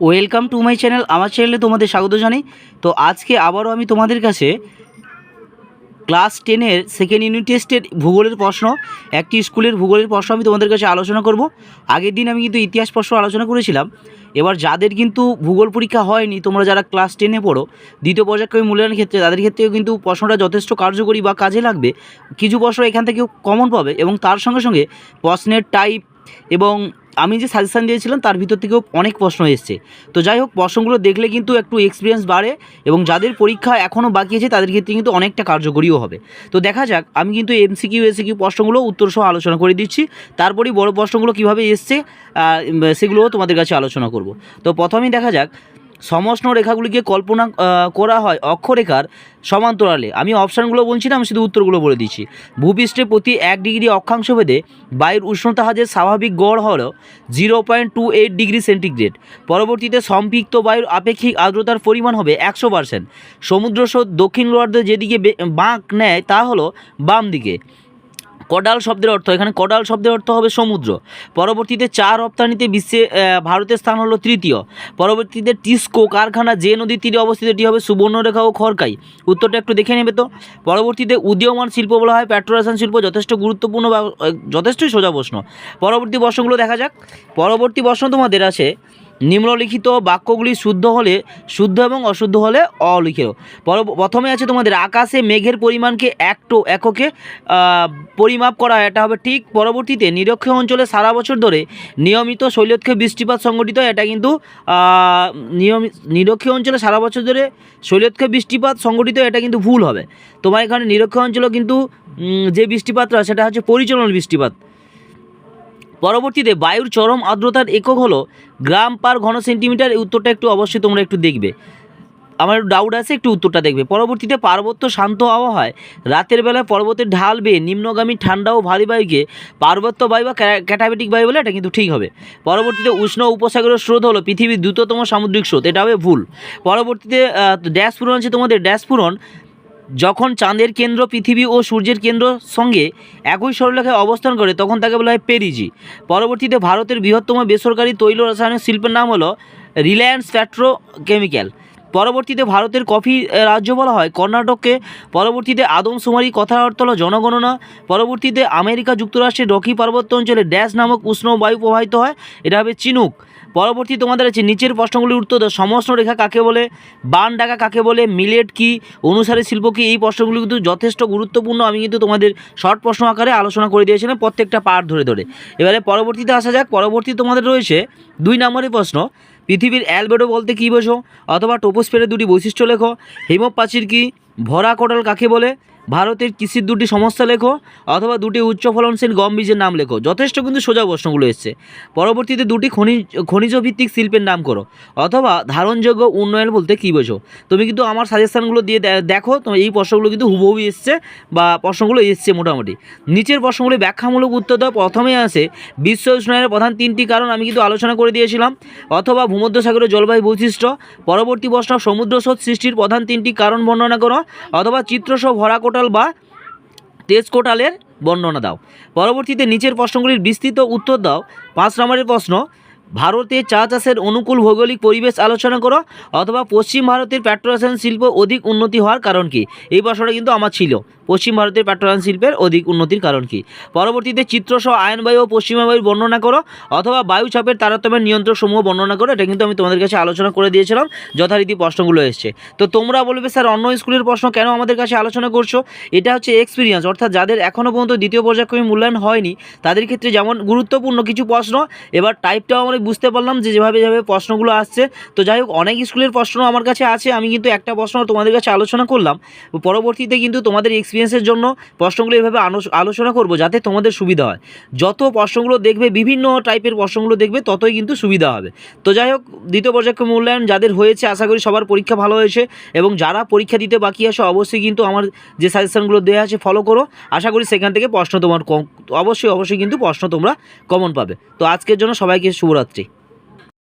Welcome to my channel আমার চ্যানেলে তোমাদের স্বাগত জানাই। তো আজকে আবারও আমি তোমাদের কাছে ক্লাস টেনের সেকেন্ড ইউনিট টেস্টের ভূগোলের প্রশ্ন, একটি স্কুলের ভূগোলের প্রশ্ন আমি তোমাদের কাছে আলোচনা করব। আগের দিন আমি কিন্তু ইতিহাস প্রশ্ন আলোচনা করেছিলাম। এবার যাদের কিন্তু ভূগোল পরীক্ষা হয়নি, তোমরা যারা ক্লাস টেনে পড়ো, দ্বিতীয় পর্যায়ক্রমিক মূল্যায়নের ক্ষেত্রে তাদের ক্ষেত্রেও কিন্তু প্রশ্নটা যথেষ্ট কার্যকরী বা কাজে লাগবে। কিছু প্রশ্ন এখান থেকেও কমন পাবে এবং তার সঙ্গে সঙ্গে প্রশ্নের টাইপ এবং আমি যে সাজেশান দিয়েছিলাম, তার ভিতর থেকেও অনেক প্রশ্ন এসছে। তো যাই হোক, প্রশ্নগুলো দেখলে কিন্তু একটু এক্সপিরিয়েন্স বাড়ে এবং যাদের পরীক্ষা এখনও বাকি আছে, তাদের ক্ষেত্রে কিন্তু অনেকটা কার্যকরীও হবে। তো দেখা যাক, আমি কিন্তু এমসিকিউ এসিকিউ প্রশ্নগুলো উত্তর সহ আলোচনা করে দিচ্ছি। তারপরেই বড় প্রশ্নগুলো কীভাবে এসছে সেগুলোও তোমাদের কাছে আলোচনা করব। তো প্রথমেই দেখা যাক সমষ্ণ রেখাগুলিকে কল্পনা করা হয় অক্ষরেখার সমান্তরালে। আমি অপশানগুলো বলছি না, আমি শুধু উত্তরগুলো বলে দিচ্ছি। ভূপৃষ্ঠে প্রতি এক ডিগ্রি অক্ষাংশ ভেদে বায়ুর উষ্ণতা হাজের স্বাভাবিক গড় হল zero point two eight degree centigrade. পরবর্তীতে সম্পৃক্ত বায়ুর আপেক্ষিক আর্দ্রতার পরিমাণ হবে একশো পার্সেন্ট। সমুদ্র দক্ষিণ গোলার্ধে যেদিকে বাঁক নেয় তা হলো বাম দিকে কডাল শব্দের অর্থ, এখানে কডাল শব্দের অর্থ হবে সমুদ্র। পরবর্তীতে চা রপ্তানিতে বিশ্বে ভারতের স্থান হলো তৃতীয়। পরবর্তীতে টিস্কো কারখানা যে নদীর তীরে অবস্থিত, এটি হবে সুবর্ণরেখা ও খড়কাই। উত্তরটা একটু দেখে নেবে তো? পরবর্তীতে উদীয়মান শিল্প বলা হয় পেট্রোরাসায়ন শিল্প, যথেষ্ট গুরুত্বপূর্ণ যথেষ্টই সোজা প্রশ্ন। পরবর্তী প্রশ্নগুলো দেখা যাক। পরবর্তী প্রশ্ন তোমাদের আছে নিম্নলিখিত বাক্যগুলি শুদ্ধ হলে শুদ্ধ এবং অশুদ্ধ হলে অলিখিত। পর- প্রথমে আছে তোমাদের আকাশে মেঘের পরিমাণকে একটো এককে পরিমাপ করা এটা হবে ঠিক পরবর্তীতে নিরক্ষীয় অঞ্চলে সারা বছর ধরে নিয়মিত শৈলক্ষে বৃষ্টিপাত হয়, এটা কিন্তু নিয়মিত নিরক্ষীয় অঞ্চলে সারা বছর ধরে শৈলক্ষে বৃষ্টিপাত হয়, এটা কিন্তু ভুল হবে। তোমার এখানে নিরক্ষীয় অঞ্চলে কিন্তু যে বৃষ্টিপাতটা সেটা হচ্ছে পরিচালন বৃষ্টিপাত। পরবর্তীতে বায়ুর চরম আর্দ্রতার একক হলো গ্রাম পার ঘন সেন্টিমিটার, এই উত্তরটা একটু অবশ্যই তোমরা একটু দেখবে। আমার ডাউট আছে, একটু উত্তরটা দেখবে। পরবর্তীতে পার্বত্য শান্ত আবহাওয়ায় রাতের বেলায় পর্বতের ঢাল বেয়ে নিম্নগামী ঠান্ডা ও ভারী বায়ুকে পার্বত্য বায়ু বা ক্যাটাবেটিক বায়ু বলে, এটা কিন্তু ঠিক হবে। পরবর্তীতে উষ্ণ উপসাগরের স্রোত হলো পৃথিবীর দ্রুততম সামুদ্রিক স্রোত, এটা হবে ভুল। পরবর্তীতে ড্যাশ পূরণ আছে তোমাদের, ড্যাশ পূরণ যখন চাঁদের কেন্দ্র, পৃথিবী ও সূর্যের কেন্দ্র সঙ্গে একই সরলরেখায় অবস্থান করে, তখন তাকে বলা হয় পেরিজি। পরবর্তীতে ভারতের বৃহত্তম বেসরকারি তৈল রাসায়নিক শিল্পের নাম হলো রিলায়েন্স পেট্রোকেমিক্যাল। পরবর্তীতে ভারতের কফি রাজ্য বলা হয় কর্ণাটককে। পরবর্তীতে আদমশুমারি কথার অর্থ হলো জনগণনা। পরবর্তীতে আমেরিকা যুক্তরাষ্ট্রের রকি পার্বত্য অঞ্চলে ড্যাশ নামক উষ্ণ বায়ু প্রবাহিত হয়। এটা হবে চিনুক। পরবর্তী তোমাদের আছে, নিচের প্রশ্নগুলির উত্তর দাও। সমষ্ণ রেখা কাকে বলে? বান ডাকা কাকে বলে? মিলেট কি? অনুসারে শিল্প কি? এই প্রশ্নগুলি কিন্তু যথেষ্ট গুরুত্বপূর্ণ। আমি কিন্তু তোমাদের শর্ট প্রশ্ন আকারে আলোচনা করে দিয়েছিলাম প্রত্যেকটা পার্ট ধরে ধরে। এবারে পরবর্তীতে আসা যাক। পরবর্তী তোমাদের রয়েছে দুই নম্বরের প্রশ্ন, পৃথিবীর অ্যালবেডো বলতে কী বোঝো? অথবা টোপোস্ফেরের দুটি বৈশিষ্ট্য লেখো। হিমপ প্রাচীর কি? ভরা কোটাল কাকে বলে? ভারতের কৃষির দুটি সমস্যা লেখো অথবা দুটি উচ্চ ফলনশীল গম বীজের নাম লেখো। যথেষ্ট কিন্তু সোজা প্রশ্নগুলো এসছে। পরবর্তীতে দুটি খনিজ খনিজ ভিত্তিক শিল্পের নাম করো অথবা ধারণযোগ্য উন্নয়ন বলতে কী বোঝো? তুমি কিন্তু আমার সাজেশানগুলো দিয়ে দেখো, তো এই প্রশ্নগুলো কিন্তু হুবহু এসছে বা প্রশ্নগুলো এসছে মোটামুটি। নিচের প্রশ্নগুলি ব্যাখ্যামূলক উত্তর দেওয়া প্রথমে আসে বিশ্ব উষ্ণায়নের প্রধান তিনটি কারণ আমি কিন্তু আলোচনা করে দিয়েছিলাম, অথবা ভূমধ্যসাগরের জলবায়ু বৈশিষ্ট্য। পরবর্তী প্রশ্ন, সমুদ্র স্রোত সৃষ্টির প্রধান তিনটি কারণ বর্ণনা করো, অথবা চিত্রসহ ভরা কোটাল বা তেজ কোটালের বর্ণনা দাও। পরবর্তীতে নিচের প্রশ্নগুলির বিস্তৃত উত্তর দাও। পাঁচ নম্বরের প্রশ্ন, ভারতে চা চাষের অনুকূল ভৌগোলিক পরিবেশ আলোচনা করো অথবা পশ্চিম ভারতের পেট্রোরাসায়ন শিল্প অধিক উন্নতি হওয়ার কারণ কি? এই প্রশ্নটা কিন্তু আমার ছিল। পশ্চিম ভারতের পেট্রোরাসায়ন শিল্পের অধিক উন্নতির কারণ কি? পরবর্তীতে চিত্রসহ আয়নবায়ু ও পশ্চিমা বায়ুর বর্ণনা করো, অথবা বায়ু চাপের তারতম্যের নিয়ন্ত্রক সমূহ বর্ণনা করো, এটা কিন্তু আমি তোমাদের কাছে আলোচনা করে দিয়েছিলাম, যথারীতি প্রশ্নগুলো এসছে। তো তোমরা বলবে, স্যার, অন্য স্কুলের প্রশ্ন কেন আমাদের কাছে আলোচনা করছ? এটা হচ্ছে এক্সপিরিয়েন্স অর্থাৎ যাদের এখনও পর্যন্ত দ্বিতীয় পর্যায়ক্রমে মূল্যায়ন হয়নি, তাদের ক্ষেত্রে যেমন গুরুত্বপূর্ণ কিছু প্রশ্ন, এবার টাইপটাও আমরা বুঝতে পারলাম যে যেভাবে যেভাবে প্রশ্নগুলো আসছে। তো যাই হোক, অনেক স্কুলের প্রশ্ন আমার কাছে আছে, আমি কিন্তু একটা প্রশ্ন তোমাদের কাছে আলোচনা করলাম। পরবর্তীতে কিন্তু তোমাদের এক্সপিরিয়েন্সের জন্য প্রশ্নগুলো এভাবে আলোচনা করব যাতে তোমাদের সুবিধা হয়। যত প্রশ্নগুলো দেখবে, বিভিন্ন টাইপের প্রশ্নগুলো দেখবে, ততই কিন্তু সুবিধা হবে। তো যাই হোক, দ্বিতীয় পর্যায়ক্রম মূল্যায়ন যাদের হয়েছে, আশা করি সবার পরীক্ষা ভালো হয়েছে এবং যারা পরীক্ষা দিতে বাকি আছে, অবশ্যই কিন্তু আমার যে সাজেশনগুলো দেওয়া আছে ফলো করো। আশা করি সেখান থেকে প্রশ্ন তোমার কম, অবশ্যই অবশ্যই কিন্তু প্রশ্ন তোমরা কমন পাবে। তো আজকের জন্য সবাইকে শুভরাত্রি।